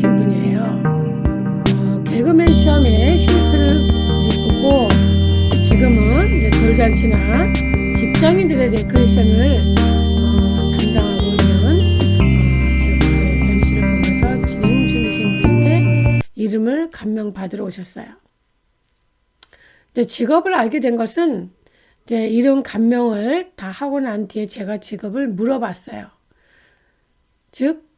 분이신 분이에요. 어, 개그맨 시험에 실패를 이제 보고 지금은 이제 돌잔치나 직장인들의 데코레이션을 어, 담당하고 있는 어, 지금 이제 MC를 보면서 진행 중이신 분인데 이름을 감명 받으러 오셨어요. 근데 직업을 알게 된 것은 이제 이름 감명을 다 하고 난 뒤에 제가 직업을 물어봤어요. 즉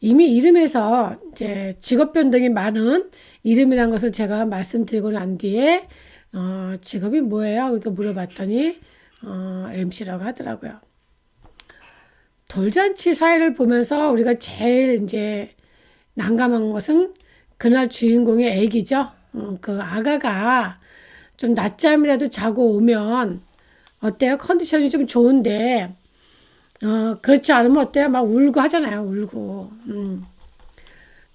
이미 이름에서 이제 직업 변동이 많은 이름이란 것을 제가 말씀드리고 난 뒤에 어, 직업이 뭐예요? 이렇게 물어봤더니 어, MC라고 하더라고요. 돌잔치 사회를 보면서 우리가 제일 이제 난감한 것은 그날 주인공의 애기죠. 어, 그 아가가 좀 낮잠이라도 자고 오면 어때요? 컨디션이 좀 좋은데 어, 그렇지 않으면 어때요? 막 울고 하잖아요. 울고. 음.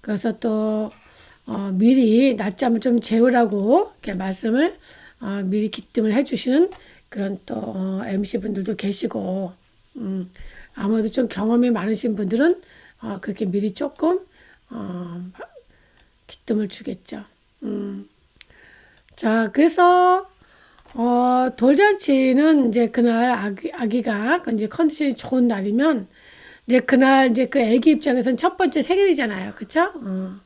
그래서 또 어, 미리 낮잠을 좀 재우라고 이렇게 말씀을 어, 미리 기뜸을 해주시는 그런 또 어, MC 분들도 계시고 음, 아무래도 좀 경험이 많으신 분들은 어, 그렇게 미리 조금 어, 기뜸을 주겠죠. 음. 자, 그래서 어, 돌잔치는 이제 그날 아기, 아기가 그 이제 컨디션이 좋은 날이면 이제 그날 이제 그 아기 입장에서는 첫 번째 생일이잖아요. 그쵸? 어.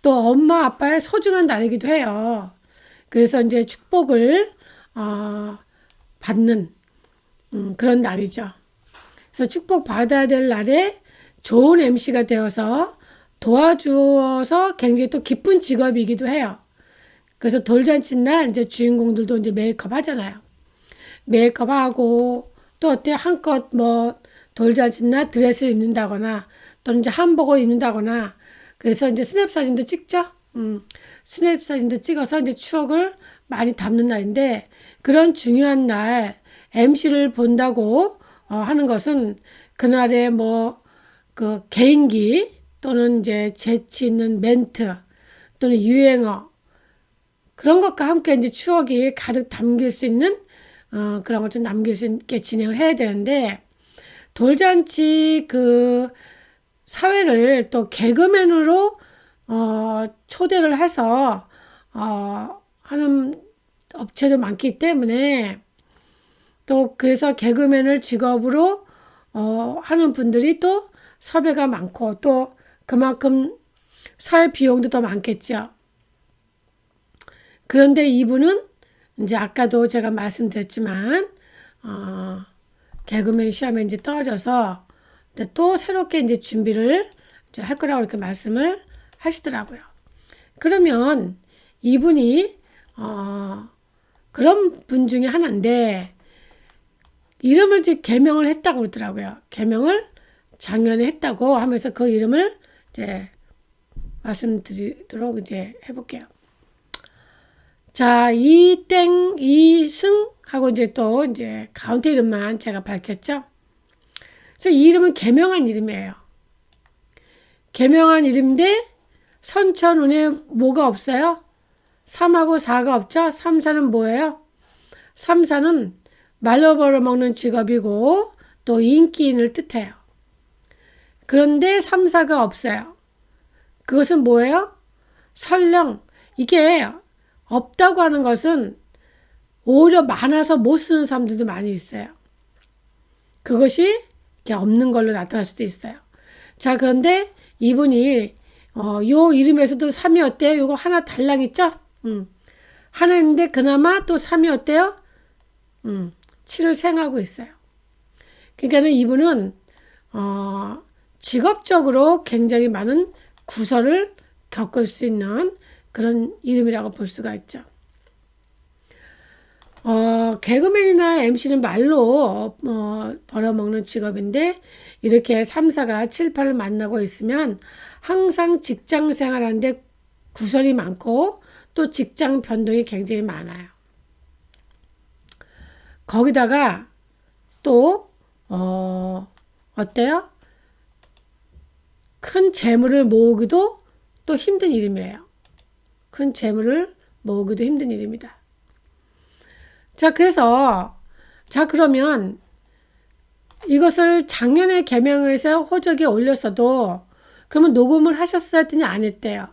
또 엄마 아빠의 소중한 날이기도 해요. 그래서 이제 축복을 어, 받는 음, 그런 날이죠. 그래서 축복 받아야 될 날에 좋은 MC가 되어서 도와주어서 굉장히 또 기쁜 직업이기도 해요. 그래서 돌잔치 날 이제 주인공들도 이제 메이크업 하잖아요. 메이크업 하고 또 어때 한껏 뭐 돌잔치 날 드레스를 입는다거나 또는 이제 한복을 입는다거나 그래서 이제 스냅 사진도 찍죠. 음, 스냅 사진도 찍어서 이제 추억을 많이 담는 날인데 그런 중요한 날 MC를 본다고 어, 하는 것은 그날의 뭐 그 개인기 또는 이제 재치 있는 멘트 또는 유행어 그런 것과 함께 이제 추억이 가득 담길 수 있는 어, 그런 걸 좀 남길 수 있게 진행을 해야 되는데 돌잔치 그 사회를 또 개그맨으로 어, 초대를 해서 어, 하는 업체도 많기 때문에 또 그래서 개그맨을 직업으로 어, 하는 분들이 또 섭외가 많고 또 그만큼 사회 비용도 더 많겠죠. 그런데 이분은 이제 아까도 제가 말씀드렸지만 어, 개그맨 시험에 이제 떨어져서 이제 또 새롭게 이제 준비를 이제 할 거라고 이렇게 말씀을 하시더라고요. 그러면 이분이 어, 그런 분 중에 하나인데 이름을 이제 개명을 했다고 그러더라고요. 개명을 작년에 했다고 하면서 그 이름을 이제 말씀드리도록 이제 해볼게요. 자, 이 땡, 이 승 하고 이제 또 이제 가운데 이름만 제가 밝혔죠. 그래서 이 이름은 개명한 이름이에요. 개명한 이름인데 선천운에 뭐가 없어요? 3하고 4가 없죠? 3, 4는 뭐예요? 3, 4는 말로 벌어먹는 직업이고 또 인기인을 뜻해요. 그런데 3, 4가 없어요. 그것은 뭐예요? 설령 이게 없다고 하는 것은 오히려 많아서 못 쓰는 사람들도 많이 있어요. 그것이 없는 걸로 나타날 수도 있어요. 자, 그런데 이분이 어, 요 이름에서도 3이 어때요? 요거 하나 달랑 있죠? 음. 하나 있는데 그나마 또 3이 어때요? 음. 7을 생하고 있어요. 그러니까는 이분은 어, 직업적으로 굉장히 많은 구설을 겪을 수 있는 그런 이름이라고 볼 수가 있죠. 어, 개그맨이나 MC는 말로 어, 벌어먹는 직업인데 이렇게 3사가 7, 8을 만나고 있으면 항상 직장 생활하는데 구설이 많고 또 직장 변동이 굉장히 많아요. 거기다가 또 어, 어때요? 큰 재물을 모으기도 또 힘든 일이에요. 큰 재물을 모으기도 힘든 일입니다. 자, 그래서 자 그러면 이것을 작년에 개명해서 호적에 올렸어도 그러면 녹음을 하셨어야 했더니 안 했대요.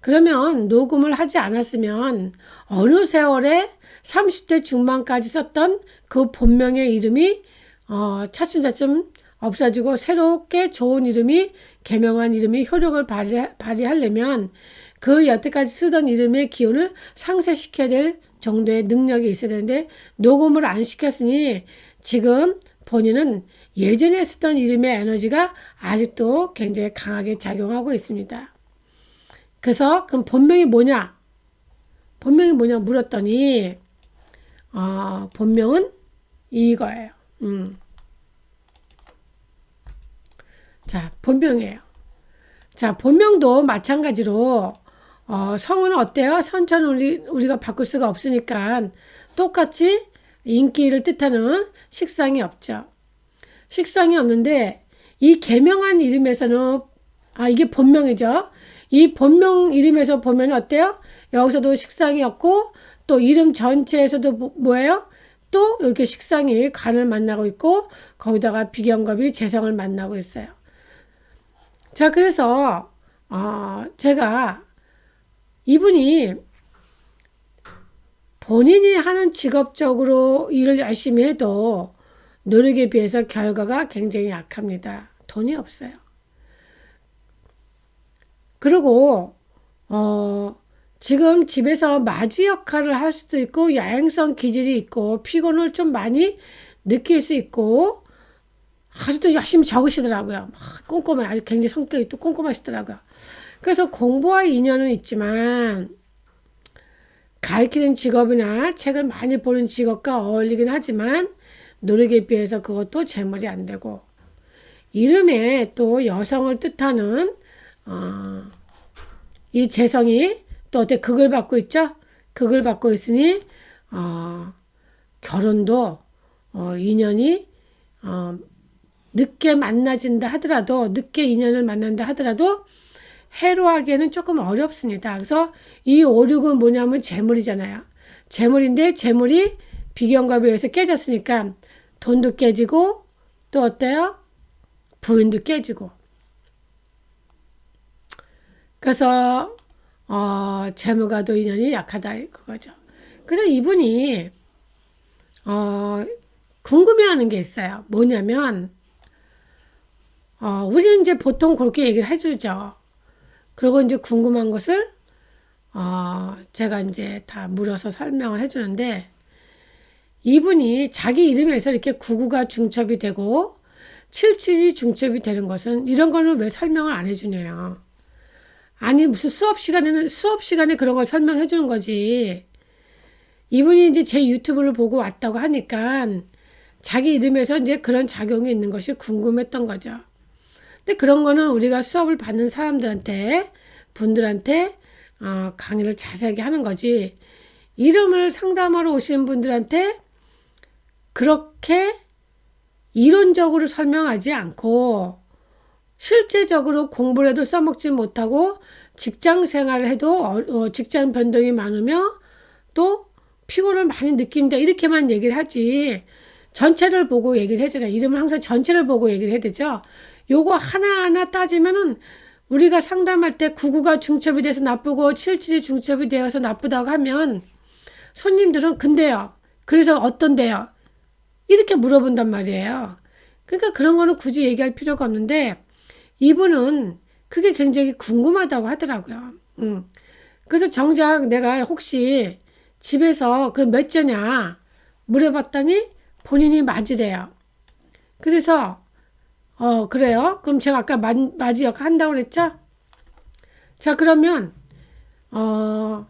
그러면 녹음을 하지 않았으면 어느 세월에 30대 중반까지 썼던 그 본명의 이름이 어, 차츰차츰 없어지고 새롭게 좋은 이름이 개명한 이름이 효력을 발휘, 발휘하려면 그 여태까지 쓰던 이름의 기운을 상쇄시켜야 될 정도의 능력이 있어야 되는데 녹음을 안 시켰으니 지금 본인은 예전에 쓰던 이름의 에너지가 아직도 굉장히 강하게 작용하고 있습니다. 그래서 그럼 본명이 뭐냐? 본명이 뭐냐 물었더니 어, 본명은 이거예요. 음. 자, 본명이에요. 자, 본명도 마찬가지로 어, 성은 어때요? 선처는 우리 우리가 바꿀 수가 없으니까 똑같이 인기를 뜻하는 식상이 없죠. 식상이 없는데 이 개명한 이름에서는 아 이게 본명이죠. 이 본명 이름에서 보면 어때요? 여기서도 식상이 없고 또 이름 전체에서도 뭐- 뭐예요? 또 이렇게 식상이 간을 만나고 있고 거기다가 비경겁이 재성을 만나고 있어요. 자 그래서 어, 제가 이분이 본인이 하는 직업적으로 일을 열심히 해도 노력에 비해서 결과가 굉장히 약합니다. 돈이 없어요. 그리고 어, 지금 집에서 맞이 역할을 할 수도 있고 야행성 기질이 있고 피곤을 좀 많이 느낄 수 있고 아주도 열심히 적으시더라고요. 막 꼼꼼해 아주 굉장히 성격이 또 꼼꼼하시더라고요. 그래서 공부와 인연은 있지만 가르치는 직업이나 책을 많이 보는 직업과 어울리긴 하지만 노력에 비해서 그것도 재물이 안 되고 이름에 또 여성을 뜻하는 어, 이 재성이 또 어때 극을 받고 있죠? 극을 받고 있으니 어, 결혼도 어, 인연이 어, 늦게 만나진다 하더라도 늦게 인연을 만난다 하더라도 해로 하기에는 조금 어렵습니다. 그래서 이 오륙은 뭐냐면 재물이잖아요. 재물인데 재물이 비경과에 의해서 깨졌으니까 돈도 깨지고 또 어때요? 부인도 깨지고. 그래서 어, 재물과도 인연이 약하다 그거죠. 그래서 이분이 어, 궁금해하는 게 있어요. 뭐냐면 어, 우리는 이제 보통 그렇게 얘기를 해주죠. 그리고 이제 궁금한 것을 어, 제가 이제 다 물어서 설명을 해주는데 이분이 자기 이름에서 이렇게 구구가 중첩이 되고 칠칠이 중첩이 되는 것은 이런 거는 왜 설명을 안 해주냐요. 아니 무슨 수업 시간에는 수업 시간에 그런 걸 설명해 주는 거지. 이분이 이제 제 유튜브를 보고 왔다고 하니까 자기 이름에서 이제 그런 작용이 있는 것이 궁금했던 거죠. 근데 그런 거는 우리가 수업을 받는 사람들한테 분들한테 어, 강의를 자세하게 하는 거지. 이름을 상담하러 오시는 분들한테 그렇게 이론적으로 설명하지 않고 실제적으로 공부를 해도 써먹지 못하고 직장 생활을 해도 어, 어, 직장 변동이 많으며 또 피곤을 많이 느낀다 이렇게만 얘기를 하지 전체를 보고 얘기를 해잖아요. 이름을 항상 전체를 보고 얘기를 해야 되죠. 요거 하나하나 따지면은 우리가 상담할 때 구구가 중첩이 돼서 나쁘고 칠칠이 중첩이 되어서 나쁘다고 하면 손님들은 근데요. 그래서 어떤데요? 이렇게 물어본단 말이에요. 그러니까 그런 거는 굳이 얘기할 필요가 없는데 이분은 그게 굉장히 궁금하다고 하더라고요. 음. 그래서 정작 내가 혹시 집에서 그럼 몇 자냐 물어봤더니 본인이 맞으래요. 그래서 어 그래요? 그럼 제가 아까 마, 맞이 역할 한다고 그랬죠? 자 그러면 어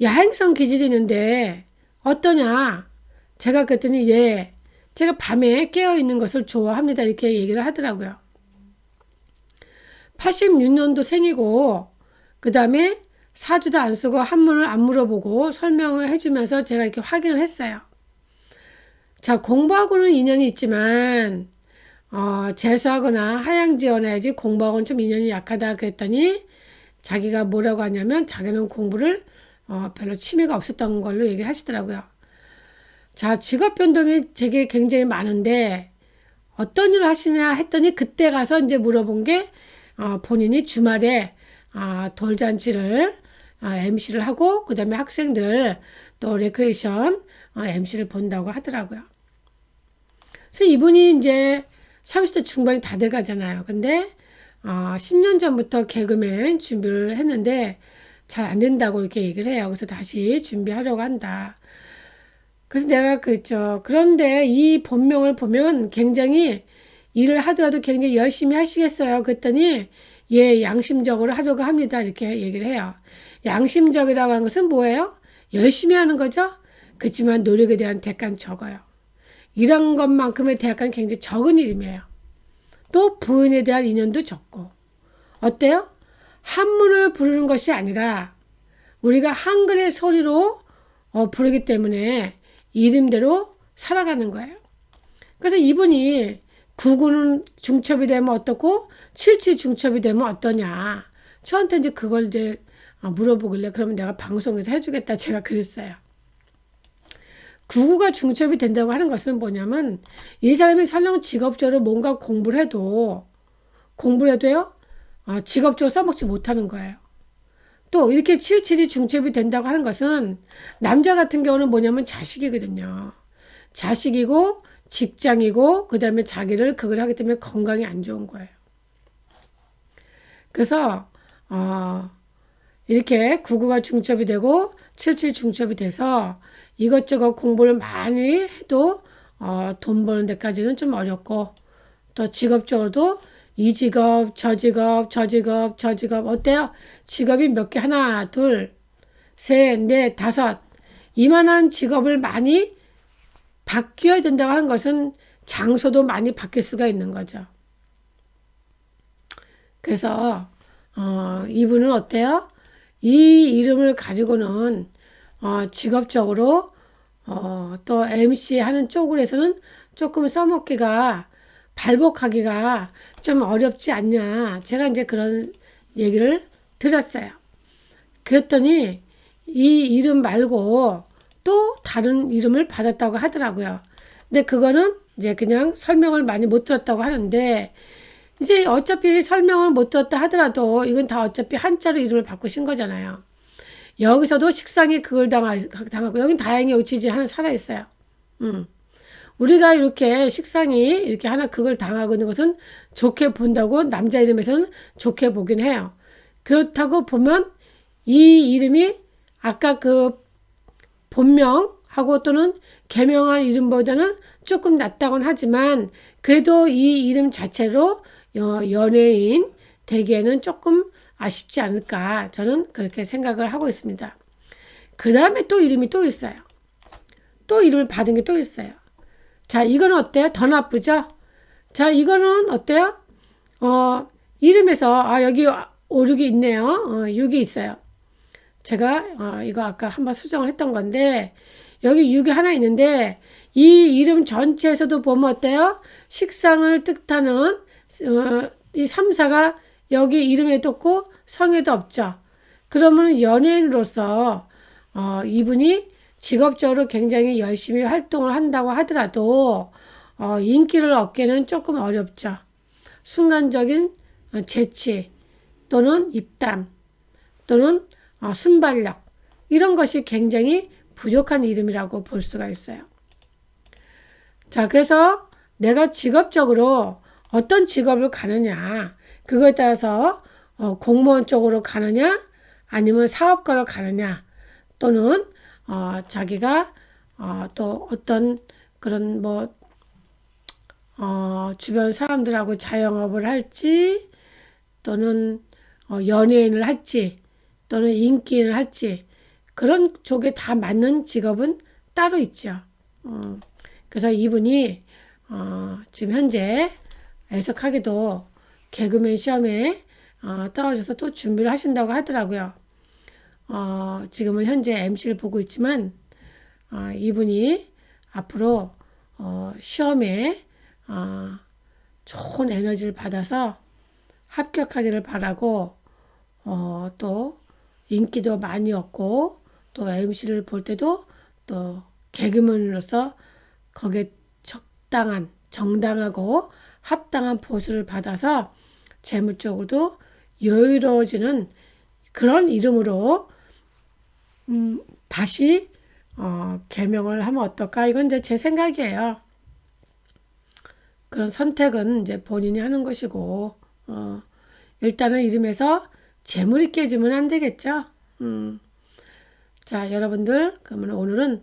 야행성 기질이 있는데 어떠냐? 제가 그랬더니 예 제가 밤에 깨어 있는 것을 좋아합니다 이렇게 얘기를 하더라고요. 86년도 생이고 그 다음에 사주도 안 쓰고 한문을 안 물어보고 설명을 해주면서 제가 이렇게 확인을 했어요. 자 공부하고는 인연이 있지만 어, 재수하거나 하향 지원해야지 공부하고는 좀 인연이 약하다 그랬더니 자기가 뭐라고 하냐면 자기는 공부를 어, 별로 취미가 없었던 걸로 얘기를 하시더라고요. 자 직업 변동이 제게 굉장히 많은데 어떤 일을 하시냐 했더니 그때 가서 이제 물어본 게 어, 본인이 주말에 아, 돌잔치를 아, MC를 하고 그다음에 학생들 또 레크레이션 어, MC를 본다고 하더라고요. 그래서 이분이 이제 30대 중반이 다 돼가잖아요. 근데 어, 10년 전부터 개그맨 준비를 했는데 잘 안 된다고 이렇게 얘기를 해요. 그래서 다시 준비하려고 한다. 그래서 내가 그랬죠. 그런데 이 본명을 보면 굉장히 일을 하더라도 굉장히 열심히 하시겠어요. 그랬더니 예, 양심적으로 하려고 합니다. 이렇게 얘기를 해요. 양심적이라고 하는 것은 뭐예요? 열심히 하는 거죠. 그렇지만 노력에 대한 대가는 적어요. 이런 것만큼의 대가는 굉장히 적은 이름이에요. 또 부인에 대한 인연도 적고. 어때요? 한문을 부르는 것이 아니라 우리가 한글의 소리로 어, 부르기 때문에 이름대로 살아가는 거예요. 그래서 이분이 구구는 중첩이 되면 어떻고 칠칠 중첩이 되면 어떠냐. 저한테 이제 그걸 이제 어, 물어보길래 그러면 내가 방송에서 해주겠다 제가 그랬어요. 구구가 중첩이 된다고 하는 것은 뭐냐면 이 사람이 설령 직업적으로 뭔가 공부를 해도 공부를 해도요 어, 직업적으로 써먹지 못하는 거예요. 또 이렇게 칠칠이 중첩이 된다고 하는 것은 남자 같은 경우는 뭐냐면 자식이거든요. 자식이고 직장이고 그 다음에 자기를 그걸 하기 때문에 건강이 안 좋은 거예요. 그래서 어, 이렇게 구구가 중첩이 되고 칠칠 중첩이 돼서 이것저것 공부를 많이 해도 어, 돈 버는 데까지는 좀 어렵고 또 직업적으로도 이 직업, 저 직업, 저 직업, 저 직업 어때요? 직업이 몇 개? 하나, 둘, 셋, 넷, 다섯 이만한 직업을 많이 바뀌어야 된다고 하는 것은 장소도 많이 바뀔 수가 있는 거죠. 그래서 어, 이분은 어때요? 이 이름을 가지고는 어, 직업적으로 어, 또 MC 하는 쪽으로서는 조금 써먹기가 발복하기가 좀 어렵지 않냐. 제가 이제 그런 얘기를 들었어요. 그랬더니 이 이름 말고 또 다른 이름을 받았다고 하더라고요. 근데 그거는 이제 그냥 설명을 많이 못 들었다고 하는데 이제 어차피 설명을 못 들었다 하더라도 이건 다 어차피 한자로 이름을 바꾸신 거잖아요. 여기서도 식상이 그걸 당하, 당하고 여긴 다행히 오치지 하나 살아있어요. 음. 우리가 이렇게 식상이 이렇게 하나 그걸 당하고 있는 것은 좋게 본다고 남자 이름에서는 좋게 보긴 해요. 그렇다고 보면 이 이름이 아까 그 본명하고 또는 개명한 이름보다는 조금 낫다곤 하지만 그래도 이 이름 자체로 연예인 되기에는 조금 아쉽지 않을까 저는 그렇게 생각을 하고 있습니다. 그 다음에 또 이름이 또 있어요. 또 이름을 받은 게 또 있어요. 자, 이거는 어때요? 더 나쁘죠? 자, 이거는 어때요? 어, 이름에서, 아, 여기 5, 6이 있네요. 어, 6이 있어요. 제가, 어, 이거 아까 한번 수정을 했던 건데, 여기 6이 하나 있는데, 이 이름 전체에서도 보면 어때요? 식상을 뜻하는, 어, 이 3사가 여기 이름에 떴고, 성에도 없죠. 그러면 연예인으로서, 어, 이분이 직업적으로 굉장히 열심히 활동을 한다고 하더라도 어, 인기를 얻기는 조금 어렵죠. 순간적인 어, 재치 또는 입담 또는 어, 순발력 이런 것이 굉장히 부족한 이름이라고 볼 수가 있어요. 자, 그래서 내가 직업적으로 어떤 직업을 가느냐 그거에 따라서 어, 공무원 쪽으로 가느냐 아니면 사업가로 가느냐 또는 어, 자기가 어, 또 어떤 그런 뭐 어, 주변 사람들하고 자영업을 할지 또는 어, 연예인을 할지 또는 인기인을 할지 그런 쪽에 다 맞는 직업은 따로 있죠. 어, 그래서 이분이 어, 지금 현재 애석하게도 개그맨 시험에 어, 떨어져서 또 준비를 하신다고 하더라고요. 어, 지금은 현재 MC를 보고 있지만 어, 이분이 앞으로 어, 시험에 어, 좋은 에너지를 받아서 합격하기를 바라고 어, 또 인기도 많이 얻고 또 MC를 볼 때도 또 개그맨으로서 거기에 적당한 정당하고 합당한 보수를 받아서 재물적으로도 여유로워지는 그런 이름으로 음, 다시 어, 개명을 하면 어떨까? 이건 이제 제 생각이에요. 그런 선택은 이제 본인이 하는 것이고, 어, 일단은 이름에서 재물이 깨지면 안 되겠죠? 음. 자, 여러분들, 그러면 오늘은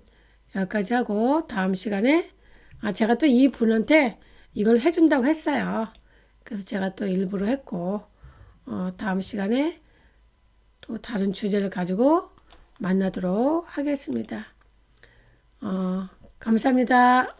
여기까지 하고, 다음 시간에, 아, 제가 또 이 분한테 이걸 해준다고 했어요. 그래서 제가 또 일부러 했고, 어, 다음 시간에 또 다른 주제를 가지고 만나도록 하겠습니다. 어, 감사합니다.